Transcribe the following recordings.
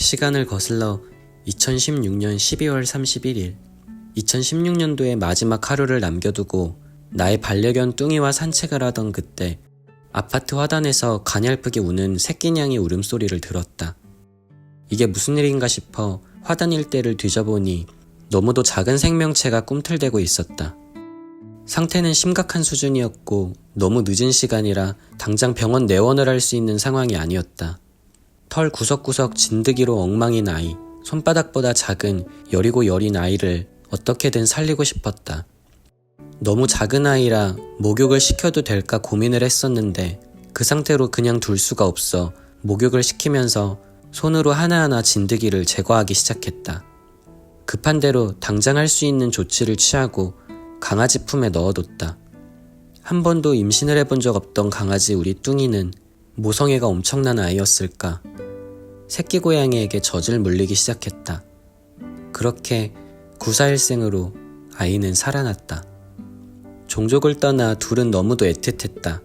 시간을 거슬러 2016년 12월 31일 2016년도의 마지막 하루를 남겨두고 나의 반려견 뚱이와 산책을 하던 그때 아파트 화단에서 가냘프게 우는 새끼냥이 울음소리를 들었다. 이게 무슨 일인가 싶어 화단 일대를 뒤져보니 너무도 작은 생명체가 꿈틀대고 있었다. 상태는 심각한 수준이었고 너무 늦은 시간이라 당장 병원 내원을 할 수 있는 상황이 아니었다. 털 구석구석 진드기로 엉망인 아이, 손바닥보다 작은 여리고 여린 아이를 어떻게든 살리고 싶었다. 너무 작은 아이라 목욕을 시켜도 될까 고민을 했었는데 그 상태로 그냥 둘 수가 없어 목욕을 시키면서 손으로 하나하나 진드기를 제거하기 시작했다. 급한 대로 당장 할 수 있는 조치를 취하고 강아지 품에 넣어뒀다. 한 번도 임신을 해본 적 없던 강아지 우리 뚱이는 모성애가 엄청난 아이였을까. 새끼 고양이에게 젖을 물리기 시작했다. 그렇게 구사일생으로 아이는 살아났다. 종족을 떠나 둘은 너무도 애틋했다.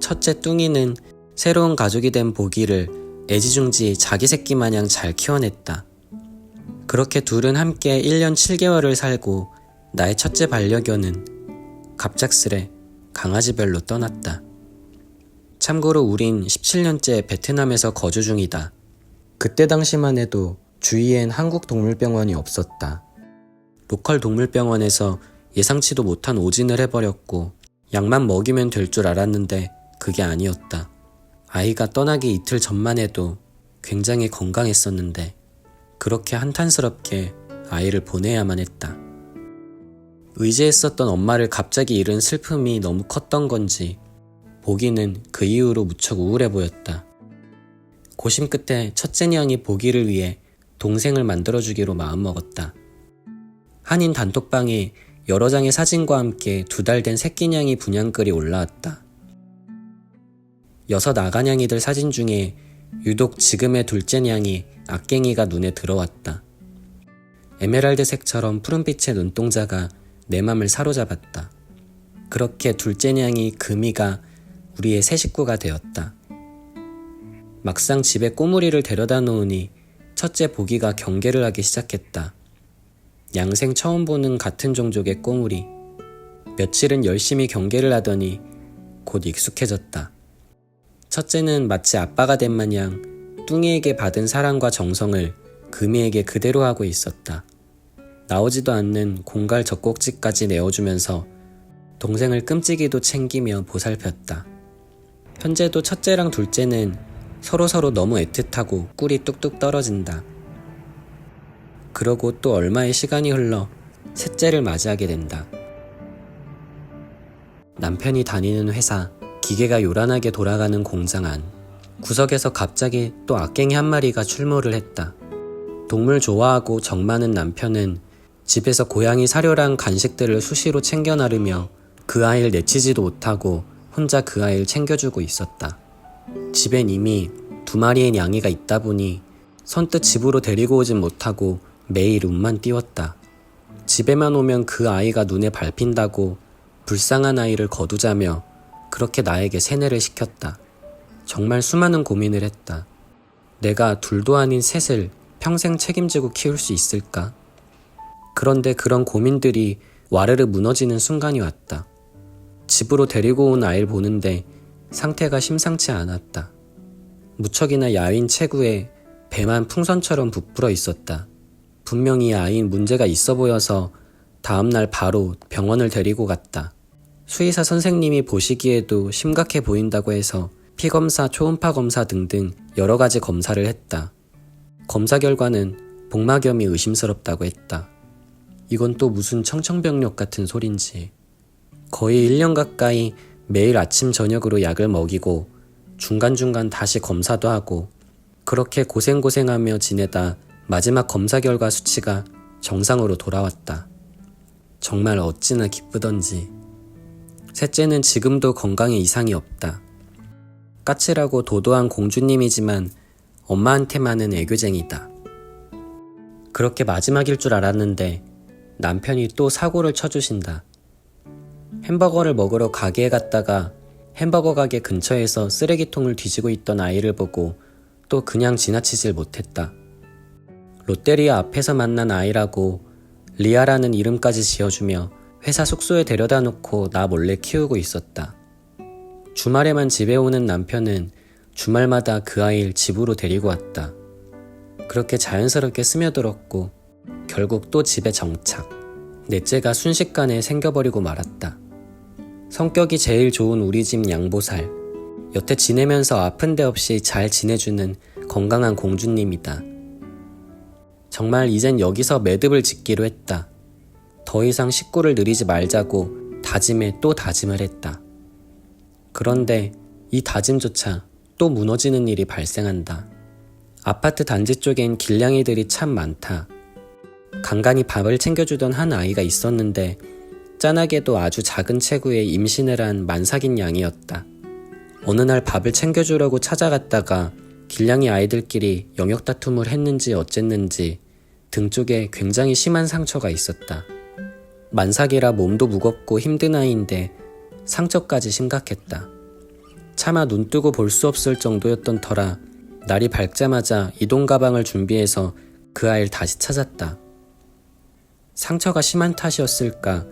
첫째 뚱이는 새로운 가족이 된 보기를 애지중지 자기 새끼 마냥 잘 키워냈다. 그렇게 둘은 함께 1년 7개월을 살고 나의 첫째 반려견은 갑작스레 강아지별로 떠났다. 참고로 우린 17년째 베트남에서 거주 중이다. 그때 당시만 해도 주위엔 한국 동물병원이 없었다. 로컬 동물병원에서 예상치도 못한 오진을 해버렸고 약만 먹이면 될 줄 알았는데 그게 아니었다. 아이가 떠나기 이틀 전만 해도 굉장히 건강했었는데 그렇게 한탄스럽게 아이를 보내야만 했다. 의지했었던 엄마를 갑자기 잃은 슬픔이 너무 컸던 건지 보기는 그 이후로 무척 우울해 보였다. 고심 끝에 첫째 냥이 보기를 위해 동생을 만들어주기로 마음먹었다. 한인 단톡방에 여러 장의 사진과 함께 두 달 된 새끼냥이 분양글이 올라왔다. 여섯 아가냥이들 사진 중에 유독 지금의 둘째 냥이 악갱이가 눈에 들어왔다. 에메랄드색처럼 푸른빛의 눈동자가 내 맘을 사로잡았다. 그렇게 둘째 냥이 금이가 우리의 새 식구가 되었다. 막상 집에 꼬물이를 데려다 놓으니 첫째 보기가 경계를 하기 시작했다. 양생 처음 보는 같은 종족의 꼬물이. 며칠은 열심히 경계를 하더니 곧 익숙해졌다. 첫째는 마치 아빠가 된 마냥 뚱이에게 받은 사랑과 정성을 금이에게 그대로 하고 있었다. 나오지도 않는 공갈 젖꼭지까지 내어주면서 동생을 끔찍이도 챙기며 보살폈다. 현재도 첫째랑 둘째는 서로서로 너무 애틋하고 꿀이 뚝뚝 떨어진다. 그러고 또 얼마의 시간이 흘러 셋째를 맞이하게 된다. 남편이 다니는 회사, 기계가 요란하게 돌아가는 공장 안. 구석에서 갑자기 또 악갱이 한 마리가 출몰을 했다. 동물 좋아하고 정 많은 남편은 집에서 고양이 사료랑 간식들을 수시로 챙겨 나르며 그 아이를 내치지도 못하고 혼자 그 아이를 챙겨주고 있었다. 집엔 이미 두 마리의 양이가 있다 보니 선뜻 집으로 데리고 오진 못하고 매일 운만 띄웠다. 집에만 오면 그 아이가 눈에 밟힌다고 불쌍한 아이를 거두자며 그렇게 나에게 세뇌를 시켰다. 정말 수많은 고민을 했다. 내가 둘도 아닌 셋을 평생 책임지고 키울 수 있을까? 그런데 그런 고민들이 와르르 무너지는 순간이 왔다. 집으로 데리고 온 아이를 보는데 상태가 심상치 않았다. 무척이나 야윈 체구에 배만 풍선처럼 부풀어 있었다. 분명히 아이인 문제가 있어 보여서 다음날 바로 병원을 데리고 갔다. 수의사 선생님이 보시기에도 심각해 보인다고 해서 피검사, 초음파 검사 등등 여러 가지 검사를 했다. 검사 결과는 복막염이 의심스럽다고 했다. 이건 또 무슨 청청병력 같은 소린지. 거의 1년 가까이 매일 아침 저녁으로 약을 먹이고 중간중간 다시 검사도 하고 그렇게 고생고생하며 지내다 마지막 검사 결과 수치가 정상으로 돌아왔다. 정말 어찌나 기쁘던지. 셋째는 지금도 건강에 이상이 없다. 까칠하고 도도한 공주님이지만 엄마한테만은 애교쟁이다. 그렇게 마지막일 줄 알았는데 남편이 또 사고를 쳐주신다. 햄버거를 먹으러 가게에 갔다가 햄버거 가게 근처에서 쓰레기통을 뒤지고 있던 아이를 보고 또 그냥 지나치질 못했다. 롯데리아 앞에서 만난 아이라고 리아라는 이름까지 지어주며 회사 숙소에 데려다 놓고 나 몰래 키우고 있었다. 주말에만 집에 오는 남편은 주말마다 그 아이를 집으로 데리고 왔다. 그렇게 자연스럽게 스며들었고 결국 또 집에 정착. 넷째가 순식간에 생겨버리고 말았다. 성격이 제일 좋은 우리 집 양보살. 여태 지내면서 아픈 데 없이 잘 지내주는 건강한 공주님이다. 정말 이젠 여기서 매듭을 짓기로 했다. 더 이상 식구를 늘이지 말자고 다짐에 또 다짐을 했다. 그런데 이 다짐조차 또 무너지는 일이 발생한다. 아파트 단지 쪽엔 길냥이들이 참 많다. 간간히 밥을 챙겨주던 한 아이가 있었는데 짠하게도 아주 작은 체구에 임신을 한 만삭인 양이었다. 어느 날 밥을 챙겨주려고 찾아갔다가 길냥이 아이들끼리 영역 다툼을 했는지 어쨌는지 등 쪽에 굉장히 심한 상처가 있었다. 만삭이라 몸도 무겁고 힘든 아이인데 상처까지 심각했다. 차마 눈 뜨고 볼 수 없을 정도였던 터라 날이 밝자마자 이동 가방을 준비해서 그 아이를 다시 찾았다. 상처가 심한 탓이었을까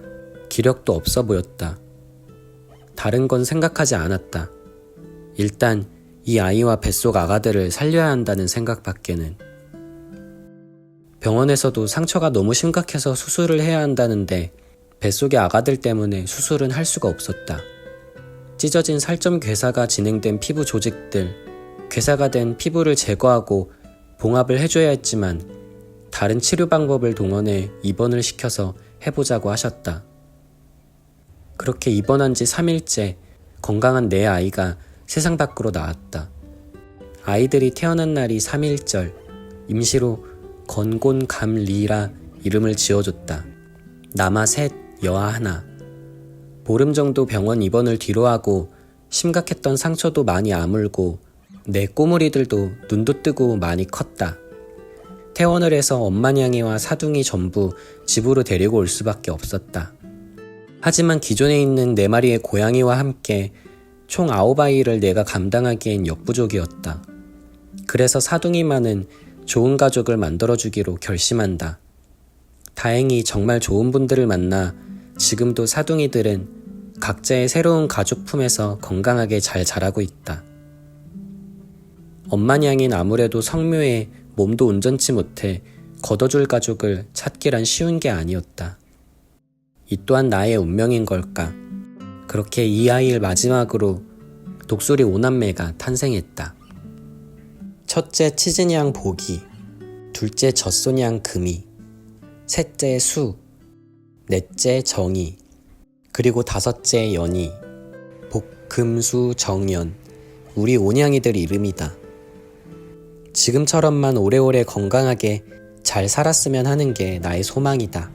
기력도 없어 보였다. 다른 건 생각하지 않았다. 일단 이 아이와 뱃속 아가들을 살려야 한다는 생각밖에는. 병원에서도 상처가 너무 심각해서 수술을 해야 한다는데 뱃속의 아가들 때문에 수술은 할 수가 없었다. 찢어진 살점 괴사가 진행된 피부 조직들, 괴사가 된 피부를 제거하고 봉합을 해줘야 했지만 다른 치료 방법을 동원해 입원을 시켜서 해보자고 하셨다. 그렇게 입원한 지 3일째 건강한 내 아이가 세상 밖으로 나왔다. 아이들이 태어난 날이 3일절, 임시로 건곤감리라 이름을 지어줬다. 남아 셋, 여아 하나. 보름 정도 병원 입원을 뒤로 하고 심각했던 상처도 많이 아물고 내 꼬물이들도 눈도 뜨고 많이 컸다. 퇴원을 해서 엄마냥이와 사둥이 전부 집으로 데리고 올 수밖에 없었다. 하지만 기존에 있는 네 마리의 고양이와 함께 총 아홉 아이를 내가 감당하기엔 역부족이었다. 그래서 사둥이만은 좋은 가족을 만들어주기로 결심한다. 다행히 정말 좋은 분들을 만나 지금도 사둥이들은 각자의 새로운 가족 품에서 건강하게 잘 자라고 있다. 엄마냥인 아무래도 성묘에 몸도 온전치 못해 걷어줄 가족을 찾기란 쉬운 게 아니었다. 이 또한 나의 운명인 걸까? 그렇게 이 아이를 마지막으로 독수리 오남매가 탄생했다. 첫째 치즈냥 보기, 둘째 젖소냥 금이, 셋째 수, 넷째 정이, 그리고 다섯째 연이, 복금수 정연, 우리 온양이들 이름이다. 지금처럼만 오래오래 건강하게 잘 살았으면 하는 게 나의 소망이다.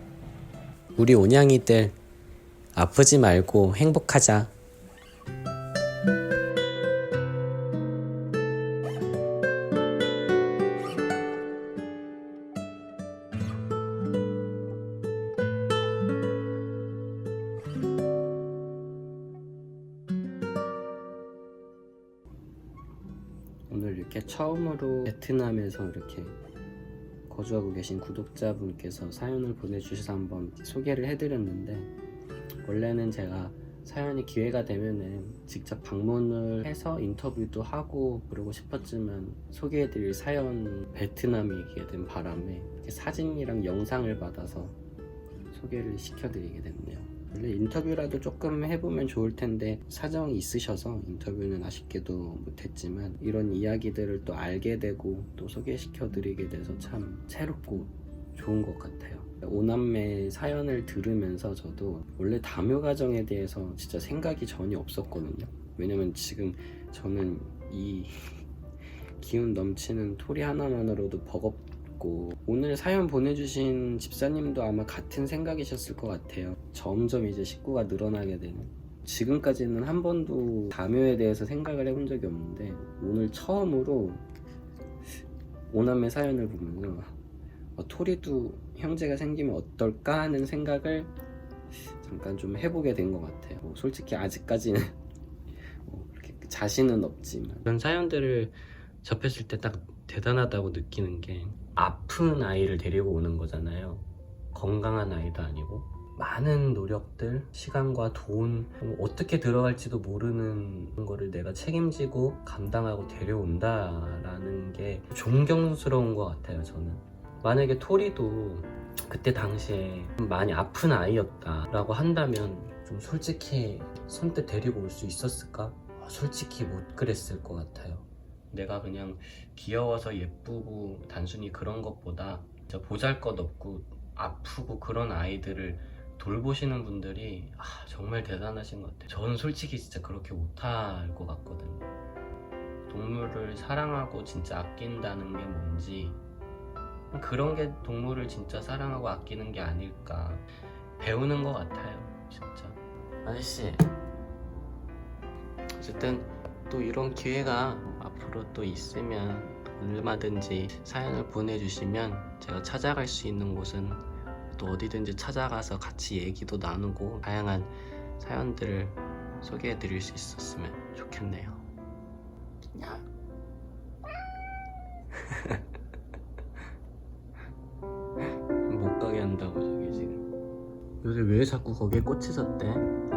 우리 온양이들 아프지 말고 행복하자. 오늘 이렇게 처음으로 베트남에서 이렇게 거주하고 계신 구독자분께서 사연을 보내주셔서 한번 소개를 해드렸는데 원래는 제가 사연이 기회가 되면은 직접 방문을 해서 인터뷰도 하고 그러고 싶었지만 소개해드릴 사연 베트남이게 된 바람에 사진이랑 영상을 받아서 소개를 시켜드리게 됐네요. 원래 인터뷰라도 조금 해보면 좋을 텐데 사정이 있으셔서 인터뷰는 아쉽게도 못했지만 이런 이야기들을 또 알게 되고 또 소개시켜드리게 돼서 참 새롭고 좋은 것 같아요. 오남매 사연을 들으면서 저도 원래 다묘 가정에 대해서 진짜 생각이 전혀 없었거든요. 왜냐면 지금 저는 이 기운 넘치는 토리 하나만으로도 버겁 고 오늘 사연 보내주신 집사님도 아마 같은 생각이셨을 것 같아요. 점점 이제 식구가 늘어나게 되는. 지금까지는 한 번도 다묘에 대해서 생각을 해본 적이 없는데 오늘 처음으로 오남매 사연을 보면서 어, 토리도 형제가 생기면 어떨까 하는 생각을 잠깐 좀 해보게 된 것 같아요. 뭐 솔직히 아직까지는 뭐 그렇게 자신은 없지만 그런 사연들을 접했을 때 딱 대단하다고 느끼는 게 아픈 아이를 데리고 오는 거잖아요. 건강한 아이도 아니고 많은 노력들, 시간과 돈, 어떻게 들어갈지도 모르는 거를 내가 책임지고 감당하고 데려온다라는 게 존경스러운 것 같아요, 저는. 만약에 토리도 그때 당시에 좀 많이 아픈 아이였다라고 한다면 좀 솔직히 선뜻 데리고 올 수 있었을까? 어, 솔직히 못 그랬을 것 같아요. 내가 그냥 귀여워서 예쁘고 단순히 그런 것보다 진짜 보잘 것 없고 아프고 그런 아이들을 돌보시는 분들이 아, 정말 대단하신 것 같아요. 저는 솔직히 진짜 그렇게 못할 것 같거든요. 동물을 사랑하고 진짜 아낀다는 게 뭔지 그런 게 동물을 진짜 사랑하고 아끼는 게 아닐까 배우는 것 같아요. 진짜. 아저씨. 어쨌든 또 이런 기회가 앞으로 또 있으면 얼마든지 사연을 보내주시면 제가 찾아갈 수 있는 곳은 또 어디든지 찾아가서 같이 얘기도 나누고 다양한 사연들을 소개해 드릴 수 있었으면 좋겠네요. 못 가게 한다고 저기 지금 요새 왜 자꾸 거기에 꽂히셨대? 어?